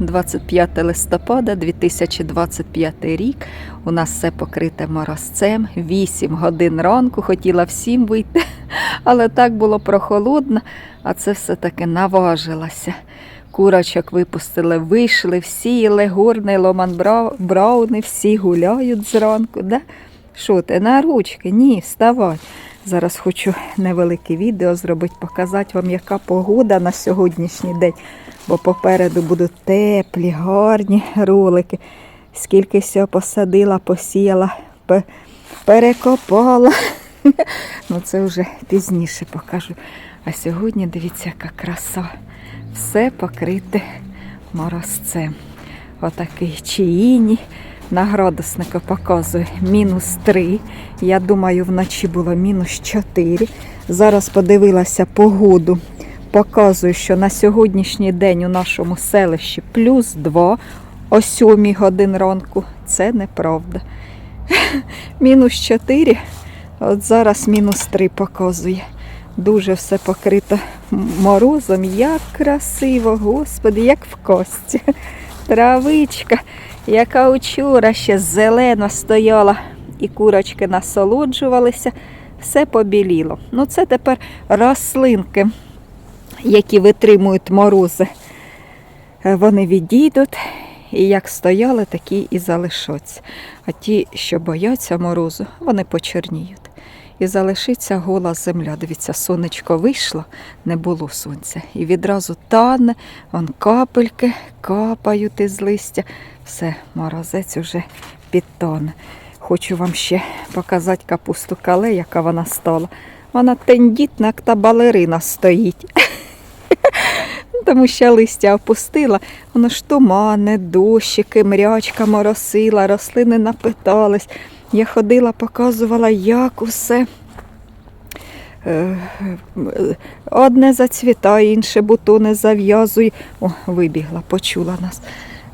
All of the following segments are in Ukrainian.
25 листопада 2025 рік. У нас все покрите морозцем. 8 годин ранку. Хотіла всім вийти, але так було прохолодно, а це все-таки наважилася. Курочок випустили, вийшли, всі легурни, ломан брауни, всі гуляють зранку. Да? Що ти, на ручки? Ні, вставай. Зараз хочу невелике відео зробити, показати вам, яка погода на сьогоднішній день. Бо попереду будуть теплі, гарні ролики. Скільки всього посадила, посіяла, перекопала. Ну це вже пізніше покажу. А сьогодні дивіться, яка краса. Все покрите морозцем. Отакий чиїні. На градуснику показує мінус 3. Я думаю, вночі було мінус 4. Зараз подивилася погоду. Показую, що на сьогоднішній день у нашому селищі плюс 2 о 7 годин ранку. Це неправда. Мінус 4, от зараз мінус 3 показує. Дуже все покрито морозом. Як красиво, господи, як в кості. Травичка, яка учора ще зелена стояла, і курочки насолоджувалися, все побіліло. Ну, це тепер рослинки, які витримують морози. Е, Вони відійдуть, і як стояли, такі і залишаться. А ті, що бояться морозу, вони почорніють. І залишиться гола земля. Дивіться, сонечко вийшло, не було сонця. І відразу тане, вон капельки капають із листя. Все, морозець уже підтоне. Хочу вам ще показати капусту кале, яка вона стала. Вона тендітна, як та балерина стоїть. Тому що листя опустила, воно ж тумане, дощики, мрячка моросила, рослини напитались. Я ходила, показувала, як усе. е, Одне зацвітає, інше бутони зав'язує. О, вибігла, почула нас.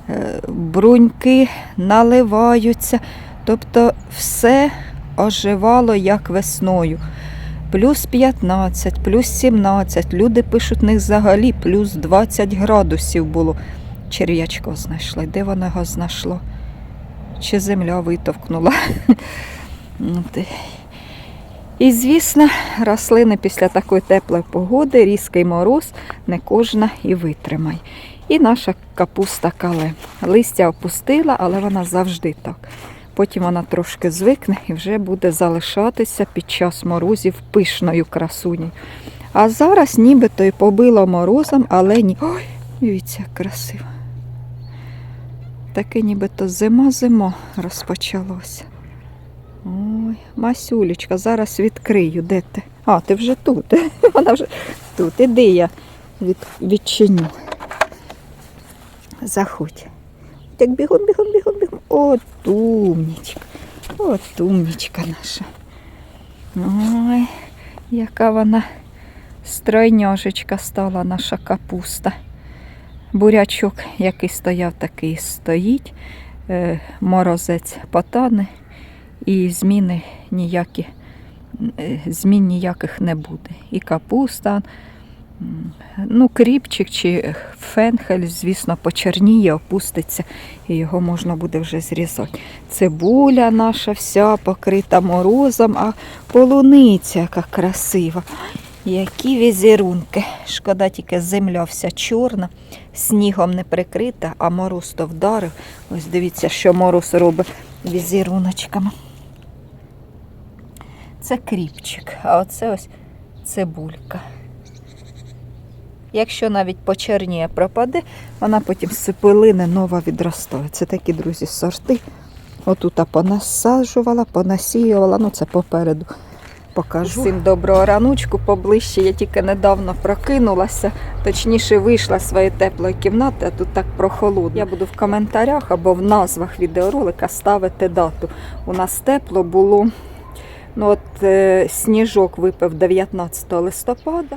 Е, Бруньки наливаються. Тобто все оживало як весною. Плюс 15, плюс 17. Люди пишуть, них взагалі плюс 20 градусів було. Черв'ячко знайшли. Де воно його знайшло? Чи земля витовкнула? Ну. І, звісно, рослини після такої теплої погоди, різкий мороз, не кожна і витримає. І наша капуста кале. Листя опустила, але вона завжди так. Потім вона трошки звикне і вже буде залишатися під час морозів пишною красунею. А зараз нібито і побило морозом, але ні. Ой, дивіться, красиво. Таке нібито зима-зима розпочалося. Ой, Масюлечка, зараз відкрию. Де ти? А, ти вже тут. Вона вже тут. Іди я від, відчиню. Заходь. Так бігом, бігом, бігом, бігом. От умнічка. От умнічка наша. Ой, яка вона стройняжечка стала наша капуста. Бурячок, який стояв, такий стоїть. Е, Морозець потане і зміни ніякі, е, змін ніяких не буде. І капуста, ну, кріпчик чи фенхель, звісно, почерніє, опуститься, і його можна буде вже зрізати. Цибуля наша вся покрита морозом, а полуниця яка красива. Які візерунки. Шкода, тільки земля вся чорна, снігом не прикрита, а мороз то вдарив. Ось дивіться, що мороз робить візеруночками. Це кріпчик, а оце ось цибулька. Якщо навіть почерніє пропаде, вона потім з сипилини нова відростає. Це такі, друзі, сорти. Отут понасаджувала, понасіювала, ну це попереду покажу. Всім доброго раночку поближче. Я тільки недавно прокинулася, точніше вийшла з своєї теплої кімнати, а тут так прохолодно. Я буду в коментарях або в назвах відеоролика ставити дату. У нас тепло було. Ну от е, сніжок випав 19 листопада.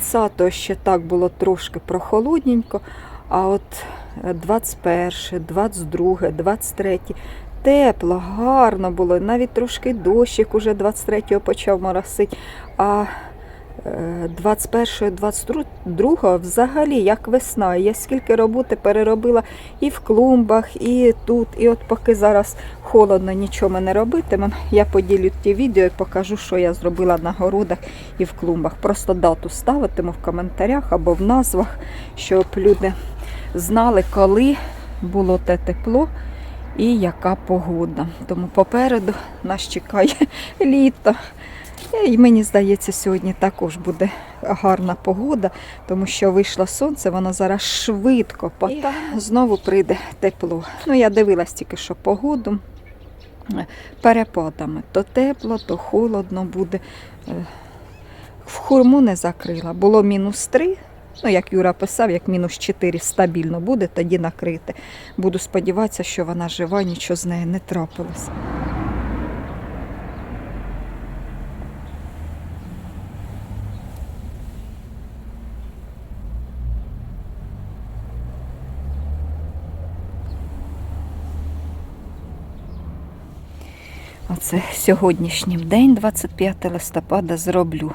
20-го ще так було трошки прохолодненько, а от е, 21, 22, 23 тепло, гарно було. Навіть трошки дощик уже 23-го почав моросити. А е, 21, 22 взагалі як весна. Я скільки роботи переробила і в клумбах, і тут. І от поки зараз холодно, нічого не робитимемо, я поділю ті відео і покажу, що я зробила на городах і в клумбах. Просто дату ставитиму в коментарях або в назвах, щоб люди знали, коли було те тепло і яка погода. Тому попереду нас чекає літо. І мені здається, сьогодні також буде гарна погода, тому що вийшло сонце, воно зараз швидко потане. Знову прийде тепло. Ну, я дивилась тільки що погоду перепадами. То тепло, то холодно буде. Е, В хурму не закрила. Було мінус 3. Ну, як Юра писав, як мінус 4 стабільно буде, тоді накрити. Буду сподіватися, що вона жива, нічого з нею не трапилось. Оце сьогоднішній день, 25 листопада, зроблю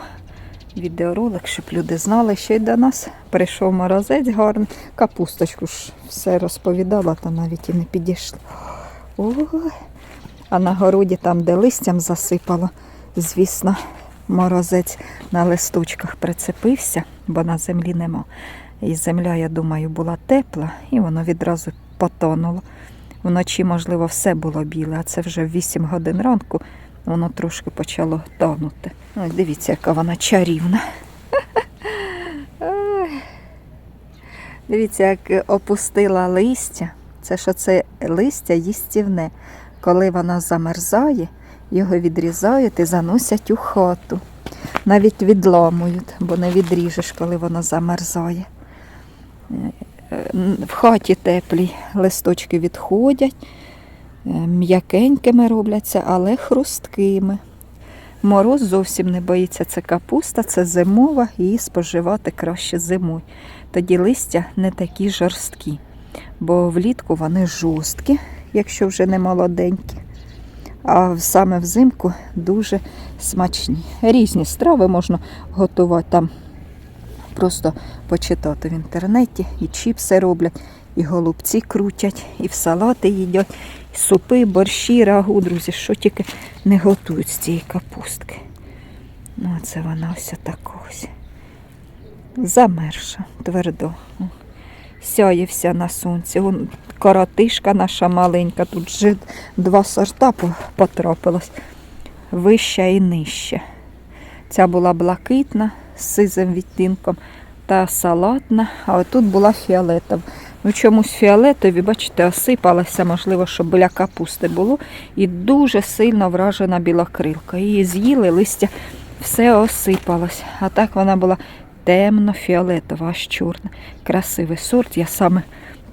відеоролик, щоб люди знали, що й до нас прийшов морозець гарний. Капусточку ж все розповідала, та навіть і не підійшла. Ой. А на городі, там, де листям засипало, звісно, морозець на листочках прицепився, бо на землі нема. І земля, я думаю, була тепла, і воно відразу потонуло. Вночі, можливо, все було біле, а це вже в 8 годин ранку воно трошки почало тонути. Ось дивіться, яка вона чарівна. Дивіться, як опустила листя. Це що це листя їстівне. Коли воно замерзає, його відрізають і заносять у хату. Навіть відламують, бо не відріжеш, коли воно замерзає. М, В хаті теплі листочки відходять, е, м'якенькими робляться, але хрусткими. Мороз зовсім не боїться. Це капуста, це зимова, її споживати краще зимою. Тоді листя не такі жорсткі, бо влітку вони жорсткі, якщо вже не молоденькі. А саме взимку дуже смачні. Різні страви можна готувати там. Просто почитати в інтернеті, і чіпси роблять, і голубці крутять, і в салати їдять, і супи, борщі, рагу, друзі, що тільки не готують з цієї капустки. Ну, це вона ось така ось. Замерша, твердо. Сяє вся на сонці. Вон коротишка наша маленька, тут вже два сорта потрапилось. Вища і нижча. Ця була блакитна сизим відтінком та салатна, а отут була фіолетова. Ну, чомусь фіолетові, бачите, осипалася, можливо, щоб біля капусти було. І дуже сильно вражена білокрилка. Її з'їли, листя все осипалось. А так вона була темно-фіолетова, аж чорна. Красивий сорт. Я саме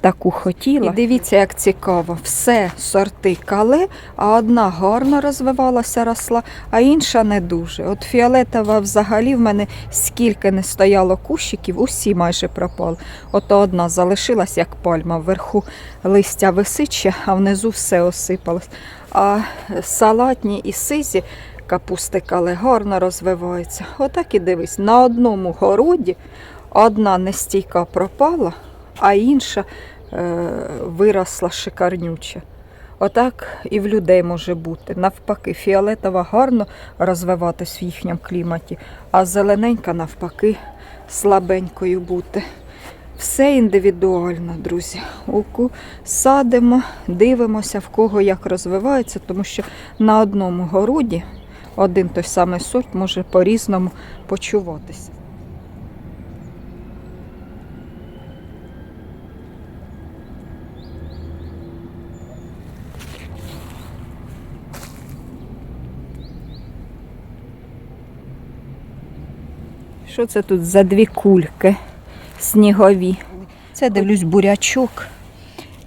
таку хотіла. І дивіться, як цікаво. Все сорти кале, а одна гарно розвивалася, росла, а інша не дуже. От фіолетова взагалі в мене скільки не стояло кущиків, усі майже пропали. Ото одна залишилась, як пальма. Вверху листя висиче, а внизу все осипалось. А салатні і сизі капусти кале гарно розвиваються. Отак і дивись, на одному городі одна нестійка пропала, а інша е, виросла шикарнюча. Отак і в людей може бути. Навпаки, фіолетова гарно розвиватись в їхньому кліматі, а зелененька, навпаки, слабенькою бути. Все індивідуально, друзі. Уку садимо, дивимося, в кого як розвивається, тому що на одному городі один той самий сорт може по-різному почуватися. Що це тут за дві кульки снігові? Це дивлюсь бурячок.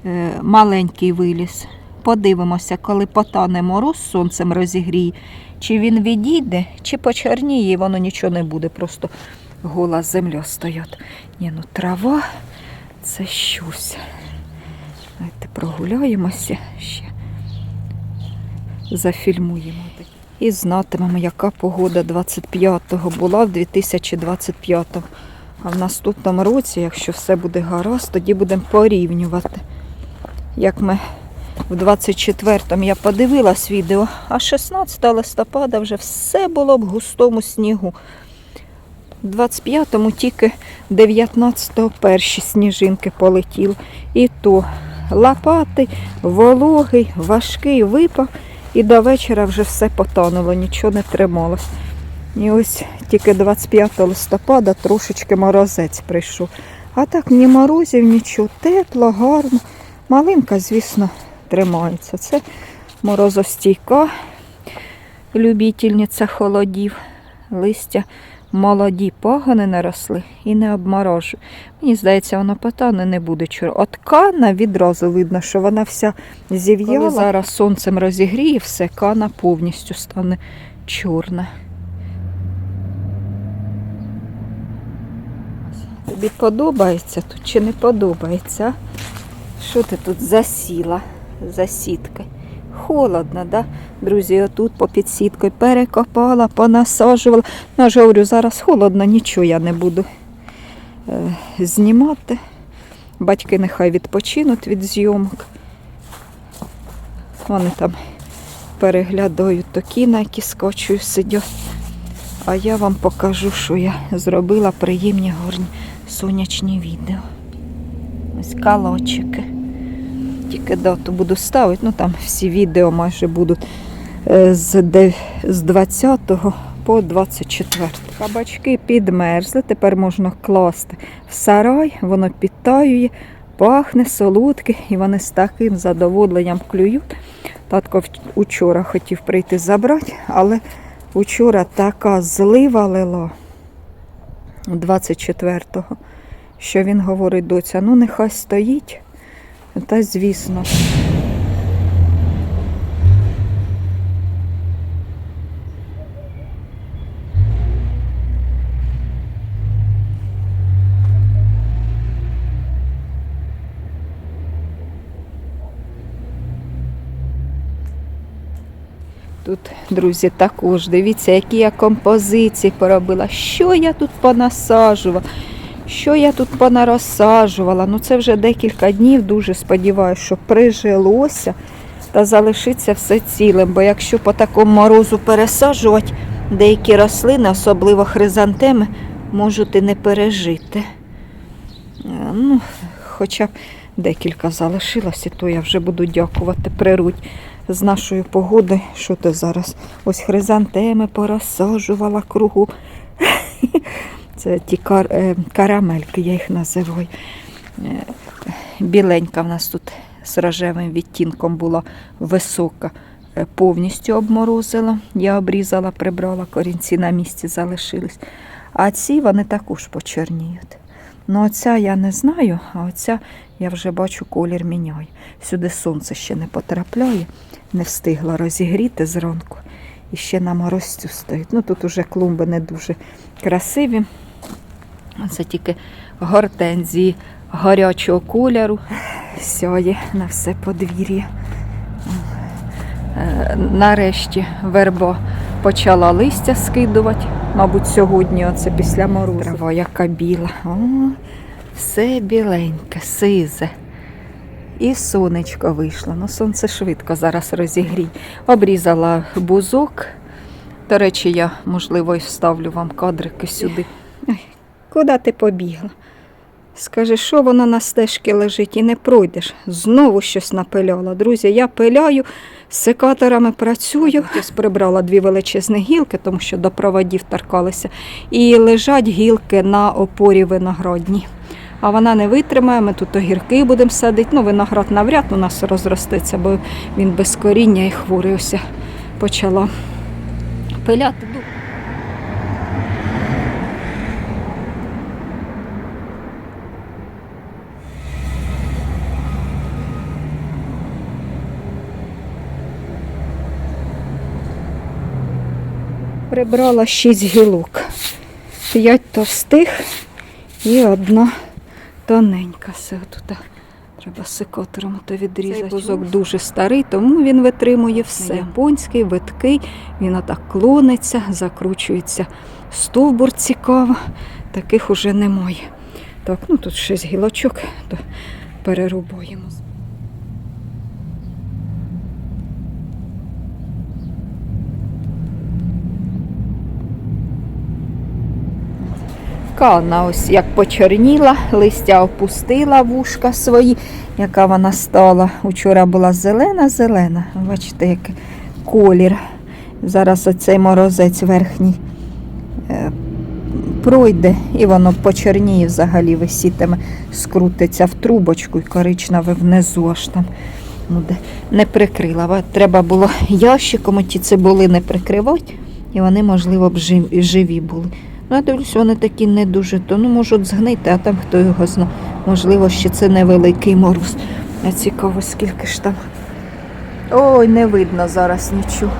Е, Маленький виліз. Подивимося, коли потане мороз сонцем розігріє, чи він відійде, чи почерніє, воно нічого не буде. Просто гола земля стоять. Ні, ну трава це щось. Давайте прогуляємося ще. Зафільмуємо. І знатимемо, яка погода 25-го була в 2025-му. А в наступному році, якщо все буде гаразд, тоді будемо порівнювати. Як ми в 24-му я подивилась відео, а 16 листопада вже все було в густому снігу. В 25-му тільки 19-го перші сніжинки полетіли. І то лопатий, вологий, важкий випав, і до вечора вже все потонуло, нічого не трималось. І ось тільки 25 листопада трошечки морозець прийшов. А так ні морозів, нічого, тепло, гарно. Малинка, звісно, тримається. Це морозостійка, любітельниця холодів, листя молоді пагони наросли і не обморожує. Мені здається, воно потане не буде чорно. От кана відразу видно, що вона вся зів'яла. Коли зараз сонцем розігріє, все, кана повністю стане чорна. Тобі подобається тут чи не подобається? Що ти тут засіла за сіткою? Холодно, да? Друзі, отут по під сіткою перекопала, понасаджувала. Ну, ж говорю, зараз холодно, нічого я не буду е, знімати. Батьки нехай відпочинуть від зйомок. Вони там переглядають то кіно, які скочою сидять. А я вам покажу, що я зробила приємні горні сонячні відео. Ось калочики. Тільки дату буду ставити, ну там всі відео майже будуть е, з, 20 по 24. Кабачки підмерзли, тепер можна класти в сарай, воно підтаює, пахне, солодке, і вони з таким задоволенням клюють. Татко в- учора хотів прийти забрати, але учора така злива лила 24-го, що він говорить, доця, ну нехай стоїть. Та звісно. Тут, друзі, також дивіться, які я композиції поробила. Що я тут понасаджувала, що я тут понарозсаджувала. Ну це вже декілька днів. Дуже сподіваюся, що прижилося та залишиться все цілим. Бо якщо по такому морозу пересаджувати, деякі рослини, особливо хризантеми, можуть і не пережити. Е, Ну, хоча б декілька залишилося, то я вже буду дякувати природі з нашою погодою. Що ти зараз? Ось хризантеми порозсаджувала кругу. Це ті кар... е, карамельки, я їх називаю. Е, Біленька в нас тут з рожевим відтінком була висока. Е, Повністю обморозила. Я обрізала, прибрала, корінці на місці залишились. А ці вони також почорніють. Ну, оця я не знаю, а оця я вже бачу, колір міняє. Сюди сонце ще не потрапляє, не встигла розігріти зранку. І ще на морозцю стоїть. Ну тут уже клумби не дуже красиві. Це тільки гортензії гарячого кольору. Сяє на все подвір'я. Е, Нарешті верба почала листя скидувати. Мабуть, сьогодні, оце після морозу. Трава яка біла. О, все біленьке, сизе. І сонечко вийшло. Ну, сонце швидко зараз розігрій. Обрізала бузок. До речі, я, можливо, і вставлю вам кадрики сюди. Куди ти побігла? Скажи, що воно на стежці лежить і не пройдеш. Знову щось напиляла. Друзі, я пиляю, з секаторами працюю. Я прибрала дві величезні гілки, тому що до проводів торкалися. І лежать гілки на опорі виноградній. А вона не витримає, ми тут огірки будемо садити. Ну, виноград навряд у нас розростеться, бо він без коріння і хворий ось почала пиляти. Прибрала шість гілок. П'ять товстих і одна тоненька. Все тут треба секатором то відрізати. Цей бузок дуже старий, тому він витримує все. Японський, виткий, він отак клониться, закручується. Стовбур цікаво, таких уже немає. Так, ну тут шість гілочок, то перерубуємо. Кана ось як почорніла, листя опустила вушка свої, яка вона стала. Учора була зелена-зелена. Бачите, який колір. Зараз оцей морозець верхній е, пройде і воно почорніє взагалі висітиме, скрутиться в трубочку і коричневе внизу аж там. Не прикрила. Треба було ящиком ті цибулини прикривати, і вони, можливо, б живі були. Ну, я дивлюсь, вони такі не дуже, то ну можуть згнити, а там хто його зна. Можливо, ще це невеликий мороз. А цікаво, скільки ж там. Ой, не видно зараз нічого.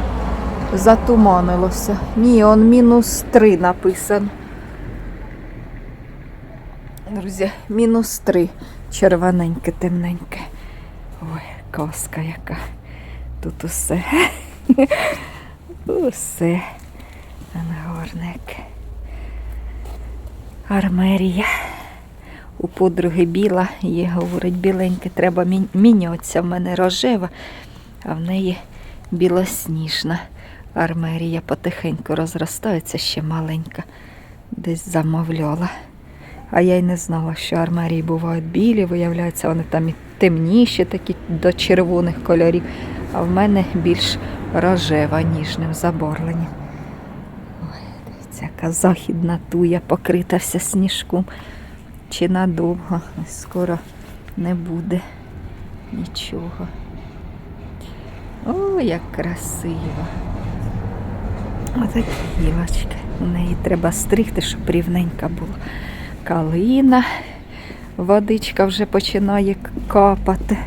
Затуманилося. Ні, он мінус три написано. Друзі, мінус три. Червоненьке, темненьке. Ой, казка яка. Тут усе. Усе. Гарненьке. Армерія. У подруги біла, є, говорить, біленьке, треба мі- мінятися. В мене рожева, а в неї білосніжна. Армерія потихеньку розростається, ще маленька. Десь замовляла. А я й не знала, що армерії бувають білі, виявляється, вони там і темніші, такі до червоних кольорів. А в мене більш рожева, ніжним заборленням. Ой, дивіться, яка західна туя покрита вся сніжком. Чи надовго. Скоро не буде нічого. О, як красиво. Отакі гілочки. У неї треба стригти, щоб рівненька була. Калина, водичка вже починає капати.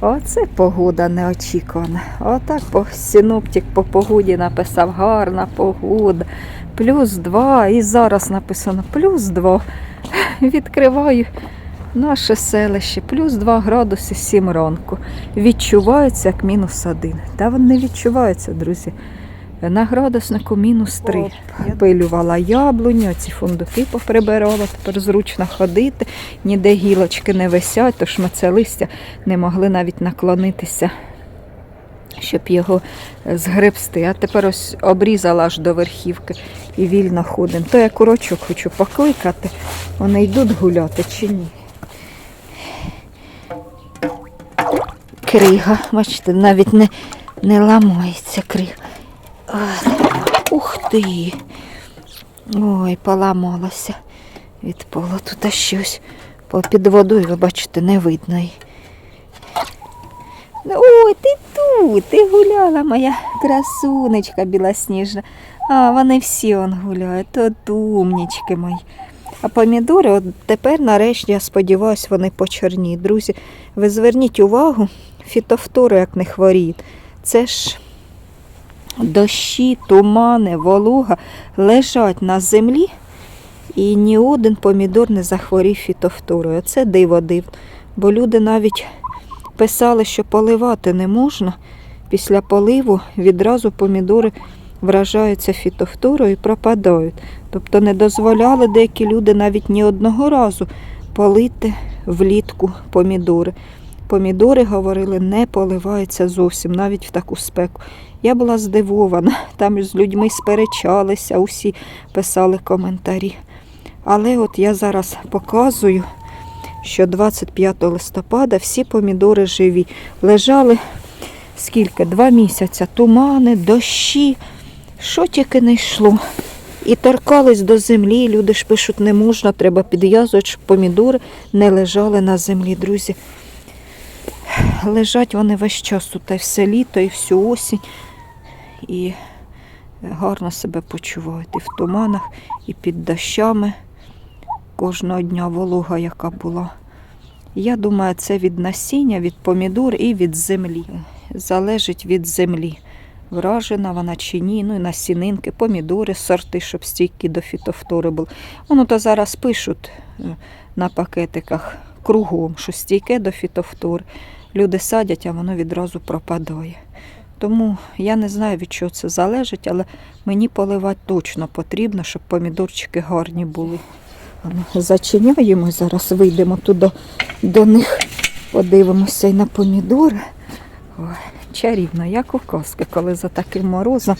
Оце погода неочікувана. Отак по синоптик по погоді написав гарна погода. Плюс два. І зараз написано плюс два. Відкриваю наше селище, плюс 2 градуси 7 ранку. Відчувається як мінус 1. Та вони не відчуваються, друзі. На градуснику мінус 3. Пилювала яблуню, ці фундуки поприбирала, тепер зручно ходити, ніде гілочки не висять, тож ми це листя не могли навіть наклонитися, щоб його е, згребсти. А тепер ось обрізала аж до верхівки і вільно ходимо. То я курочок хочу покликати, вони йдуть гуляти чи ні. Крига, бачите, навіть не, не ламається крига. Ух ти. Ой, поламалося від полу. Тут щось під водою, ви бачите, не видно. Ой, ти ти гуляла, моя красунечка білосніжна. А, вони всі он гуляють, от умнічки мої. А помідори, от тепер нарешті, я сподіваюся, вони почорніють. Друзі, ви зверніть увагу, фітофтори як не хворіють. Це ж дощі, тумани, волуга лежать на землі, і ні один помідор не захворів фітофторою. Це диво дивно. Бо люди навіть писали, що поливати не можна. Після поливу відразу помідори вражаються фітофторою і пропадають. Тобто не дозволяли деякі люди навіть ні одного разу полити влітку помідори. Помідори, говорили, не поливаються зовсім, навіть в таку спеку. Я була здивована, там з людьми сперечалися, усі писали коментарі. Але от я зараз показую, що 25 листопада всі помідори живі. Лежали скільки? Два місяці. Тумани, дощі, що тільки не йшло. І торкались до землі. Люди ж пишуть, не можна, треба підв'язувати, щоб помідори не лежали на землі, друзі. Лежать вони весь час тут, й все літо, і всю осінь. І гарно себе почувають і в туманах, і під дощами. Кожного дня волога, яка була. Я думаю, це від насіння, від помідор і від землі. Залежить від землі. вражена вона чи ні. Ну і насінинки, помідори, сорти, щоб стійкі до фітофтори були. Воно то зараз пишуть е, на пакетиках кругом, що стійке до фітофтори. Люди садять, а воно відразу пропадає. Тому я не знаю, від чого це залежить, але мені поливати точно потрібно, щоб помідорчики гарні були. Ми Зачиняємо зараз, вийдемо туди до них, подивимося і на помідори. Ой, чарівно, як у казки, коли за таким морозом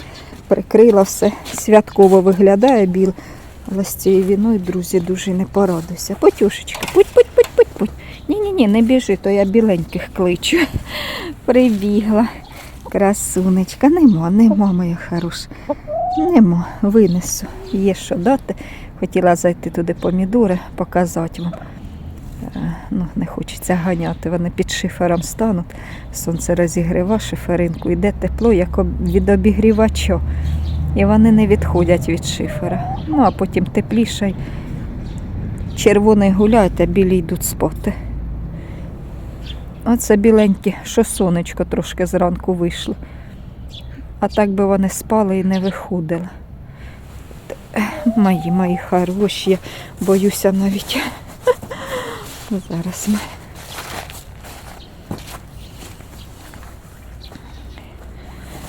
прикрила все, святково виглядає біл. Але з цією війною, друзі, дуже не порадуйся. Потюшечка, путь, путь, путь, путь, путь. Ні-ні-ні, не біжи, то я біленьких кличу. Прибігла. Красунечка, нема, нема, моя хороша. Нема, винесу. Є що дати. Хотіла зайти туди помідори, показати вам. Е, Ну, не хочеться ганяти, вони під шифером стануть. Сонце розігріва шиферинку, йде тепло, як від обігрівача. І вони не відходять від шифера. Ну, а потім тепліше. Червоний гуляють, а білі йдуть спати. Оце біленькі, що сонечко трошки зранку вийшло. А так би вони спали і не виходили. Мої, мої хороші, я боюся навіть. Зараз ми.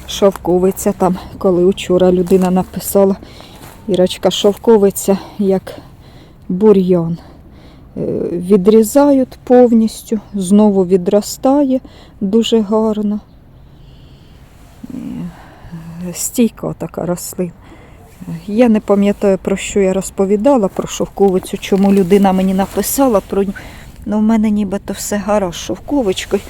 Шовковиця там, коли учора людина написала, Ірочка, шовковиця як бур'ян. Е, Відрізають повністю, знову відростає дуже гарно. Е, Стійка така рослина. Я не пам'ятаю, про що я розповідала про шовковицю, чому людина мені написала про. Ну, в мене нібито все гаразд шовковичкою.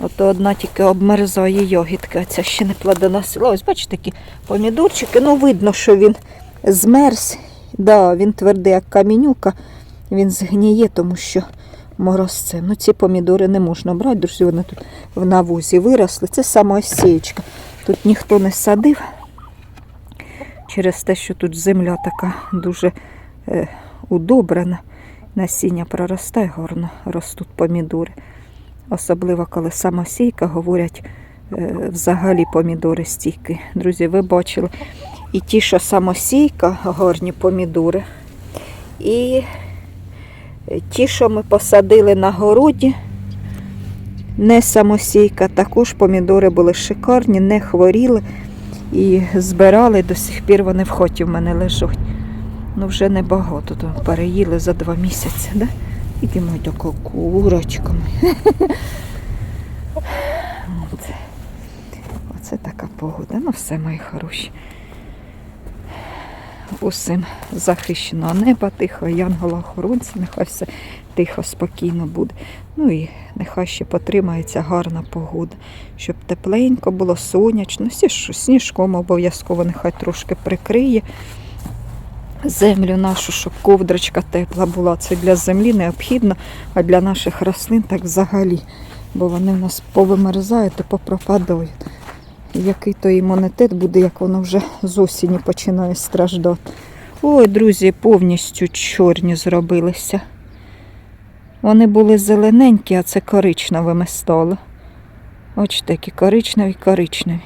Ото одна тільки обмерзає йогітка, ця ще не плодоносила. Ось бачите, такі помідорчики. Ну, видно, що він змерз. Да, він твердий, як камінюка. Він згніє, тому що морозцем. Ну, ці помідори не можна брати, друзі, вони тут в навозі виросли. Це самоосієчка. Тут ніхто не садив через те, що тут земля така дуже е, удобрена. Насіння проростає гарно, ростуть помідори. Особливо, коли самосійка, говорять, е, взагалі помідори стійкі. Друзі, ви бачили і ті, що самосійка, гарні помідори, і е, ті, що ми посадили на городі, не самосійка, також помідори були шикарні, не хворіли і збирали, до сих пір вони в хоті в мене лежать. Ну вже небагато, то переїли за два місяці, да? Ідемо до курочками. Оце така погода. Ну все, мої хороші. Усім захищеного неба, тихо, янгола охоронці, нехай все тихо, спокійно буде. Ну і нехай ще потримається гарна погода, щоб тепленько було, сонячно, сніжком обов'язково нехай трошки прикриє землю нашу, щоб ковдрочка тепла була. Це для землі необхідно, а для наших рослин так взагалі. Бо вони в нас повимерзають і попропадають. Який то імунітет буде, як воно вже з осені починає страждати. Ой, друзі, повністю чорні зробилися. Вони були зелененькі, а це коричневими стали. Ось такі коричневі, коричневі.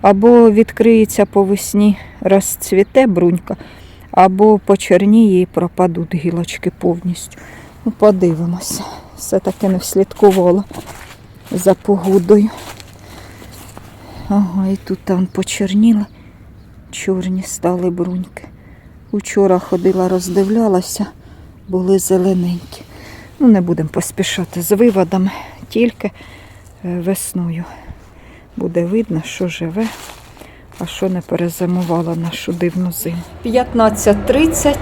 Або відкриється по весні, розцвіте брунька, або почерніє і пропадуть гілочки повністю. Ну, подивимося. Все-таки не вслідкувала за погодою. Ага, і тут там почерніли, чорні стали бруньки. Учора ходила, роздивлялася, були зелененькі. Ну, не будемо поспішати з виводами, тільки е, весною буде видно, що живе, а що не перезимувало нашу дивну зиму. 15.30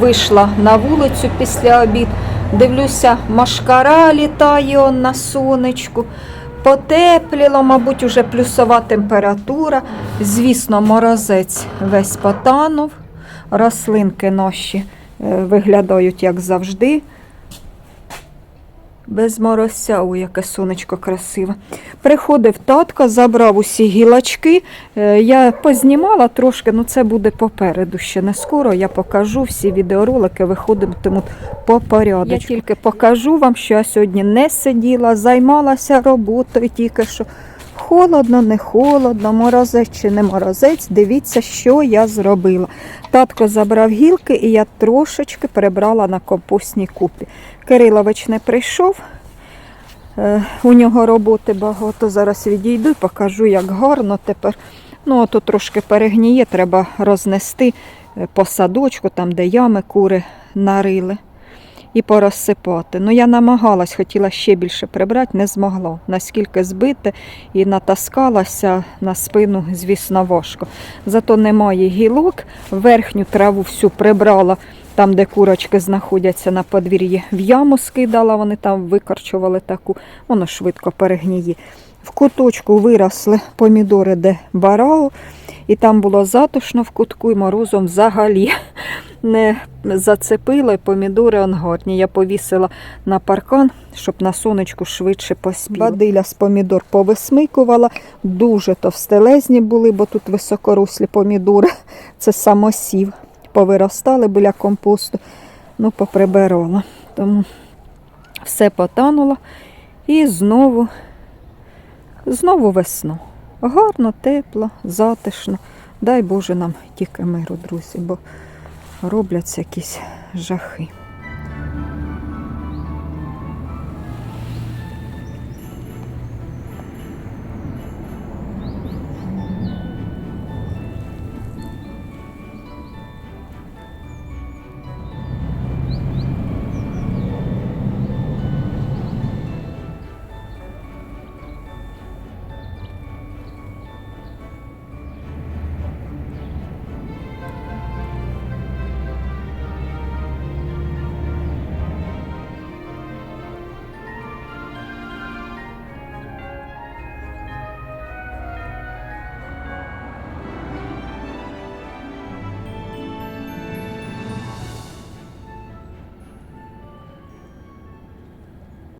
вийшла на вулицю після обід. Дивлюся, машкара літає на сонечку. Потепліло, мабуть, уже плюсова температура. Звісно, морозець весь потанув. Рослинки наші е, виглядають, як завжди. Без морося, у яке сонечко красиве. Приходив татко, забрав усі гілочки. Е, Я познімала трошки, ну це буде попереду ще не скоро. Я покажу всі відеоролики, виходитимуть по порядку. Я тільки покажу вам, що я сьогодні не сиділа, займалася роботою, тільки що Холодно, не холодно, морозець чи не морозець. Дивіться, що я зробила. Татко забрав гілки і я трошечки перебрала на компостній купі. Кирилович не прийшов. Е, У нього роботи багато. Зараз відійду і покажу, як гарно тепер. Ну, ото трошки перегніє, треба рознести е, по садочку, там, де ями кури нарили, і порозсипати. Ну, я намагалась, хотіла ще більше прибрати, не змогла. Наскільки збити і натаскалася на спину, звісно, важко. Зато немає гілок, верхню траву всю прибрала. Там, де курочки знаходяться на подвір'ї, в яму скидала, вони там викорчували таку, воно швидко перегніє. В куточку виросли помідори, де барау, і там було затишно в кутку, і морозом взагалі не зацепило, і помідори он. Я повісила на паркан, щоб на сонечку швидше поспіла. Бадиля з помідор повисмикувала, дуже товстелезні були, бо тут високорослі помідори. Це самосів. Повиростали біля компосту, ну, поприбирала. Тому все потануло. І знову, знову весну. Гарно, тепло, затишно. Дай Боже нам тільки миру, друзі, бо робляться якісь жахи.